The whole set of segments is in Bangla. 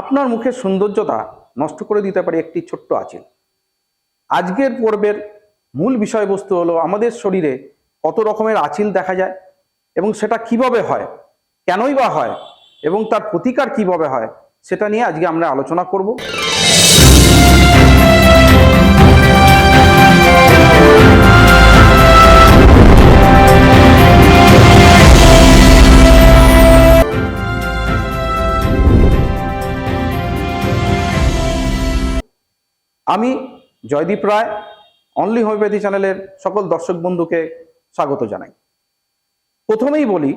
আপনার মুখের সৌন্দর্যতা নষ্ট করে দিতে পারে একটি ছোট্ট আঁচিল। আজকের পর্বের মূল বিষয়বস্তু হলো আমাদের শরীরে কত রকমের আঁচিল দেখা যায় এবং সেটা কীভাবে হয়, কেনই বা হয় এবং তার প্রতিকার কীভাবে হয়, সেটা নিয়ে আজকে আমরা আলোচনা করব। আমি জয়দীপ রায় অনলি হোমিওপ্যাথি চ্যানেলের সকল দর্শক বন্ধুকে স্বাগত জানাই। প্রথমেই বলি,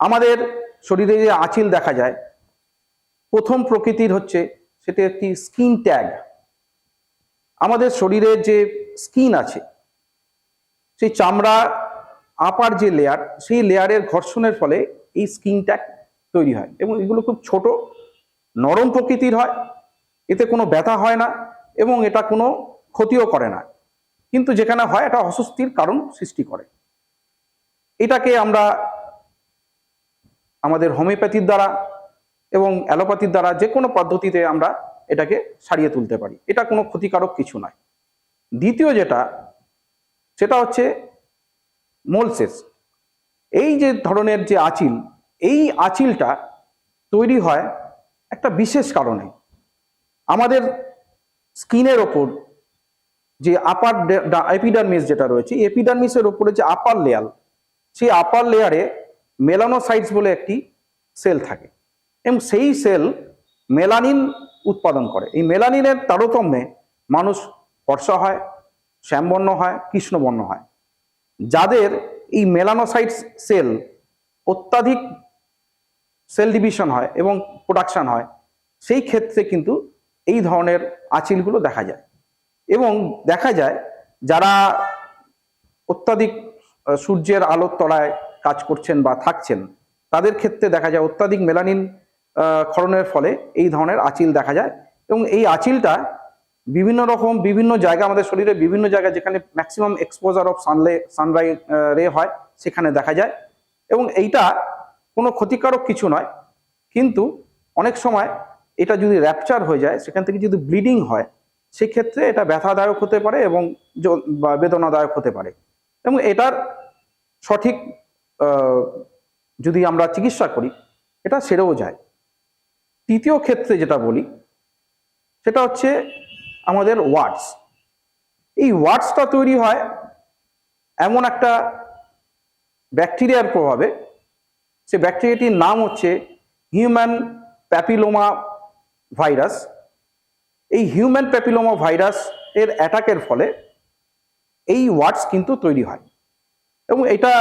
আমাদের শরীরে যে আঁচিল দেখা যায়, প্রথম প্রকৃতির হচ্ছে সেটি একটি স্কিন ট্যাগ। আমাদের শরীরের যে স্কিন আছে, সেই চামড়া আপার যে লেয়ার সেই লেয়ারের ঘর্ষণের ফলে এই স্কিন ট্যাগ তৈরি হয় এবং এগুলো খুব ছোট, নরম প্রকৃতির হয় এতে কোনো ব্যথা হয় না এবং এটা কোনো ক্ষতিও করে না। কিন্তু যেখানে হয় এটা অস্বস্তির কারণ সৃষ্টি করে। এটাকে আমরা আমাদের হোমিওপ্যাথির দ্বারা এবং অ্যালোপ্যাথির দ্বারা যে কোনো পদ্ধতিতে আমরা এটাকে সারিয়ে তুলতে পারি। এটা কোনো ক্ষতিকারক কিছু নয়। দ্বিতীয় যেটা, সেটা হচ্ছে মোলসেস এই যে ধরনের যে আঁচিল, এই আঁচিলটা তৈরি হয় একটা বিশেষ কারণে। আমাদের স্কিনের ওপর যে আপার এপিডার্মিস যেটা রয়েছে এপিডার্মিসের ওপরে যে আপার লেয়ার সেই আপার লেয়ারে মেলানোসাইটস বলে একটি সেল থাকে। এবং সেই সেল মেলানিন উৎপাদন করে। এই মেলানিনের তারতম্যে মানুষ ফর্সা হয়, শ্যামবর্ণ হয়, কৃষ্ণবর্ণ হয়। যাদের এই মেলানোসাইটস সেল অত্যাধিক সেল ডিভিশন হয় এবং প্রোডাকশন হয়, সেই ক্ষেত্রে কিন্তু এই ধরনের আঁচিলগুলো দেখা যায়। এবং দেখা যায় যারা অত্যাধিক সূর্যের আলোর তলায় কাজ করছেন বা থাকছেন, তাদের ক্ষেত্রে দেখা যায় অত্যাধিক মেলানিন ক্ষরণের ফলে এই ধরনের আঁচিল দেখা যায়। এবং এই আঁচিলটা বিভিন্ন রকম, বিভিন্ন জায়গা আমাদের শরীরে বিভিন্ন জায়গায় যেখানে ম্যাক্সিমাম এক্সপোজার অফ সানলে সানরাই রে হয়, সেখানে দেখা যায়। এবং এইটা কোনো ক্ষতিকারক কিছু নয়। কিন্তু অনেক সময় এটা যদি র্যাপচার হয়ে যায়, সেখান থেকে যদি ব্লিডিং হয়, সেক্ষেত্রে এটা ব্যথাদায়ক হতে পারে এবং বেদনাদায়ক হতে পারে। এবং এটার সঠিক যদি আমরা চিকিৎসা করি, এটা সেরেও যায়। তৃতীয় ক্ষেত্রে যেটা বলি, সেটা হচ্ছে আমাদের ওয়ার্ডস এই ওয়ার্ডসটা তৈরি হয় এমন একটা ব্যাকটেরিয়ার প্রভাবে। সে ব্যাকটেরিয়াটির নাম হচ্ছে হিউম্যান প্যাপিলোমা ভাইরাস, এই হিউম্যান প্যাপিলোমা ভাইরাস এর অ্যাটাকের ফলে এই ওয়ার্ডস কিন্তু তৈরি হয়। এবং এটা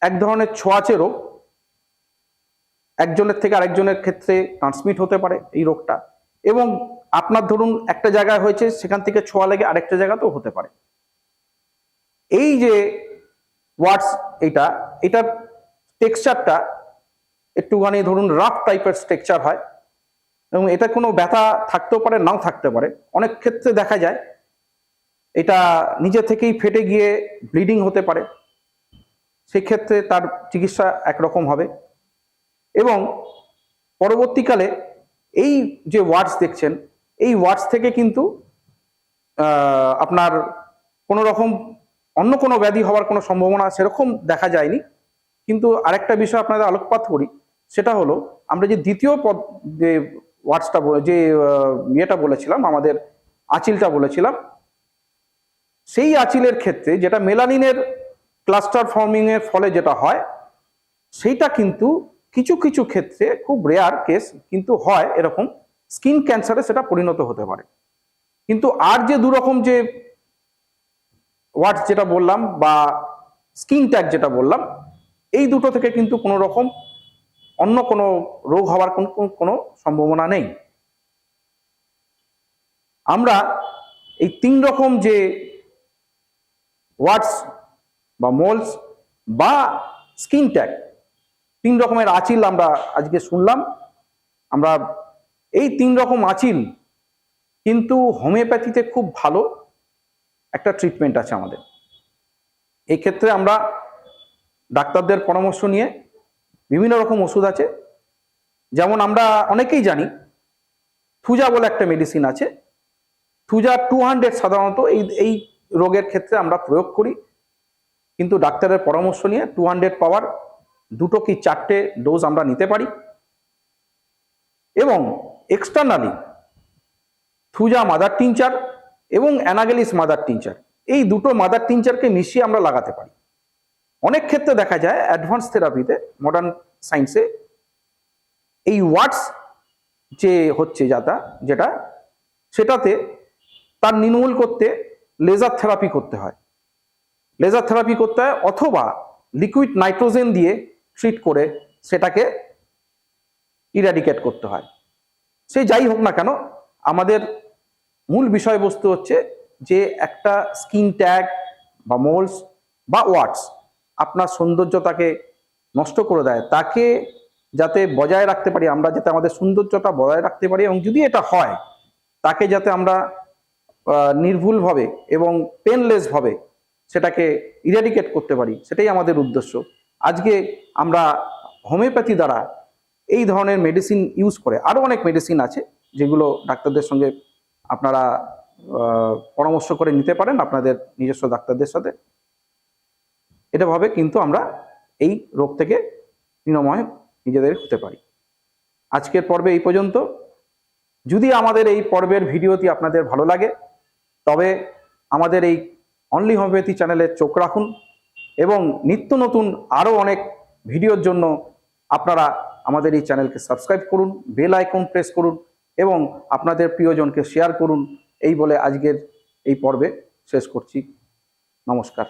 এক ধরনের ছোঁয়াচে রোগ। একজনের থেকে আরেকজনের ক্ষেত্রে ট্রান্সমিট হতে পারে এই রোগটা। এবং আপনার ধরুন একটা জায়গায় হয়েছে, সেখান থেকে ছোঁয়া লেগে আরেকটা জায়গাতেও হতে পারে। এই যে ওয়ার্ডস এটা, এটার টেক্সচারটা একটুখানি ধরুন রাফ টাইপের স্ট্রাকচার হয়। এবং এটা কোনো ব্যথা থাকতেও পারে, নাও থাকতে পারে। অনেক ক্ষেত্রে দেখা যায়, এটা নিজে থেকেই ফেটে গিয়ে ব্লিডিং হতে পারে। সেক্ষেত্রে তার চিকিৎসা একরকম হবে। এবং পরবর্তীকালে এই যে ওয়ার্ডস দেখছেন, এই ওয়ার্ডস থেকে কিন্তু আপনার কোনো রকম অন্য কোনো ব্যাধি হওয়ার কোনো সম্ভাবনা সেরকম দেখা যায়নি। কিন্তু আরেকটা বিষয় আপনাদের আলোকপাত করি, সেটা হলো, আমরা যে দ্বিতীয় পদ যে ওয়ার্ডসটা বলে যে ইয়েটা বলেছিলাম, আমাদের আঁচিলটা বলেছিলাম। সেই আঁচিলের ক্ষেত্রে যেটা মেলানিনের ক্লাস্টার ফর্মিং এর ফলে যেটা হয়, সেইটা কিন্তু কিছু কিছু ক্ষেত্রে খুব রেয়ার কেস কিন্তু হয় এরকম স্কিন ক্যান্সারে সেটা পরিণত হতে পারে। কিন্তু আর যে দুরকম যে ওয়ার্ডস যেটা বললাম বা স্কিন ট্যাগ যেটা বললাম, এই দুটো থেকে কিন্তু কোনো রকম অন্য কোনো রোগ হওয়ার কোনো, কোনো- সম্ভাবনা নেই। আমরা এই তিন রকম যে ওয়ার্ডস বা মোলস বা স্কিন ট্যাগ, তিন রকমের আঁচিল আমরা আজকে শুনলাম। আমরা এই তিন রকম আঁচিল কিন্তু হোমিওপ্যাথিতে খুব ভালো একটা ট্রিটমেন্ট আছে আমাদের। এই ক্ষেত্রে আমরা ডাক্তারদের পরামর্শ নিয়ে বিভিন্ন রকম ওষুধ আছে। যেমন আমরা অনেকেই জানি, থুজা বলে একটা মেডিসিন আছে। থুজা টু হান্ড্রেড সাধারণত এই এই রোগের ক্ষেত্রে আমরা প্রয়োগ করি। কিন্তু ডাক্তারের পরামর্শ নিয়ে টু হান্ড্রেড পাওয়ার দুটো কি চারটে ডোজ আমরা নিতে পারি। এবং এক্সটার্নালি থুজা মাদার টিনচার এবং অ্যানাগেলিস মাদার টিনচার এই দুটো মাদার টিনচারকে মিশিয়ে আমরা লাগাতে পারি। অনেক ক্ষেত্রে দেখা যায় অ্যাডভান্স থেরাপিতে মডার্ন সায়েন্সে এই ওয়ার্ডস যে হচ্ছে যাতা, যেটা, সেটাতে তার নির্মূল করতে লেজার থেরাপি করতে হয়। লেজার থেরাপি করতে হয় অথবা লিকুইড নাইট্রোজেন দিয়ে ট্রিট করে সেটাকে ইরাডিকেট করতে হয়। সে যাই হোক না কেন, আমাদের মূল বিষয়বস্তু হচ্ছে যে একটা স্কিন ট্যাগ বা মোলস বা ওয়াটস আপনার সৌন্দর্যতাকে নষ্ট করে দেয়। তাকে যাতে বজায় রাখতে পারি, আমরা যাতে আমাদের সৌন্দর্যতা বজায় রাখতে পারি এবং যদি এটা হয়, তাকে যাতে আমরা নির্ভুলভাবে এবং পেনলেসভাবে সেটাকে ইরাডিকেট করতে পারি, সেটাই আমাদের উদ্দেশ্য। আজকে আমরা হোমিওপ্যাথি দ্বারা এই ধরনের মেডিসিন ইউজ করে আরও অনেক মেডিসিন আছে যেগুলো ডাক্তারদের সঙ্গে আপনারা পরামর্শ করে নিতে পারেন আপনাদের নিজস্ব ডাক্তারদের সাথে। এটা ভাবে কিন্তু আমরা এই রোগ থেকে নিরাময় নিজেদের হতে পারি। আজকের পর্বে এই পর্যন্ত। যদি আমাদের এই পর্বের ভিডিওটি আপনাদের ভালো লাগে, তবে আমাদের এই অনলি হোমিওপ্যাথি চ্যানেলে চোখ রাখুন এবং নিত্য নতুন আরও অনেক ভিডিওর জন্য আপনারা আমাদের এই চ্যানেলকে সাবস্ক্রাইব করুন, বেল আইকন প্রেস করুন এবং আপনাদের প্রিয়জনকে শেয়ার করুন। এই বলে আজকের এই পর্বে শেষ করছি। নমস্কার।